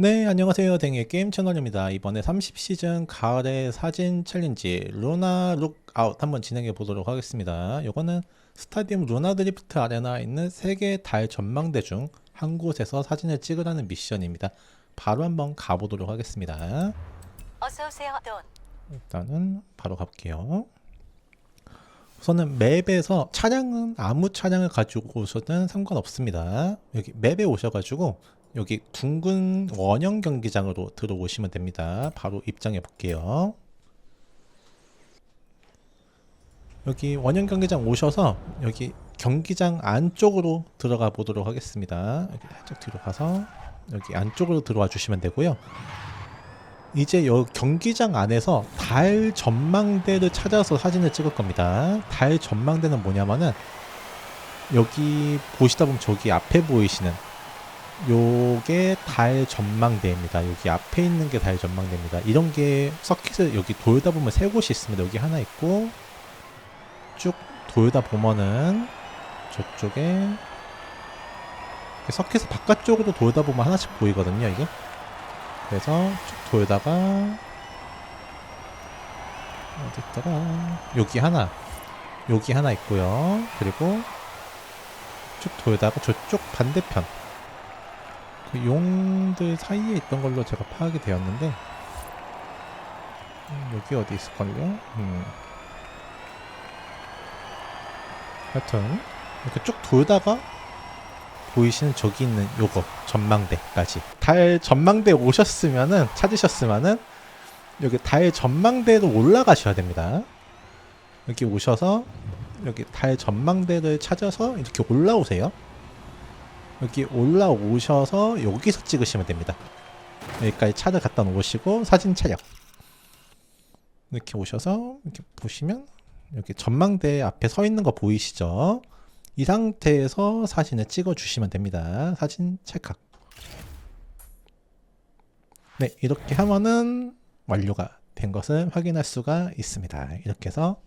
네, 안녕하세요. 댕의 게임 채널입니다. 이번에 30시즌 가을의 사진 챌린지 루나 룩아웃 한번 진행해 보도록 하겠습니다. 요거는 스타디움 루나 드리프트 아레나에 있는 세계 달 전망대 중 한 곳에서 사진을 찍으라는 미션입니다. 바로 한번 가보도록 하겠습니다. 어서 오세요, 돈. 일단은 바로 가볼게요. 우선은 맵에서 차량은 아무 차량을 가지고 오셔도 상관없습니다. 여기 맵에 오셔가지고 여기 둥근 원형 경기장으로 들어오시면 됩니다. 바로 입장해 볼게요. 여기 원형 경기장 오셔서 여기 경기장 안쪽으로 들어가 보도록 하겠습니다. 여기 살짝 뒤로 가서 여기 안쪽으로 들어와 주시면 되고요. 이제 여 경기장 안에서 달 전망대를 찾아서 사진을 찍을 겁니다. 달 전망대는 뭐냐면은 여기 보시다 보면 저기 앞에 보이시는 요게 달 전망대입니다. 여기 앞에 있는 게 달 전망대입니다. 이런 게 서킷을 여기 돌다 보면 세 곳이 있습니다. 여기 하나 있고 쭉 돌다 보면은 저쪽에 서킷을 바깥쪽으로 돌다 보면 하나씩 보이거든요. 이게 그래서 쭉 돌다가 어디 있더라 여기 하나 여기 하나 있고요 그리고 쭉 돌다가 저쪽 반대편 그 용들 사이에 있던 걸로 제가 파악이 되었는데 음, 여기 어디 있을걸요? 음. 하여튼 이렇게 쭉 돌다가 보이시는 저기 있는 요거 전망대까지 달 전망대 오셨으면은 찾으셨으면은 여기 달 전망대로 올라가셔야 됩니다. 여기 오셔서 여기 달 전망대를 찾아서 이렇게 올라오세요. 여기 올라오셔서 여기서 찍으시면 됩니다. 여기까지 차를 갖다 놓으시고 사진 촬영. 이렇게 오셔서 이렇게 보시면 여기 전망대 앞에 서 있는 거 보이시죠? 이 상태에서 사진을 찍어 주시면 됩니다. 사진 찰칵. 네, 이렇게 하면은 완료가 된 것을 확인할 수가 있습니다. 이렇게 해서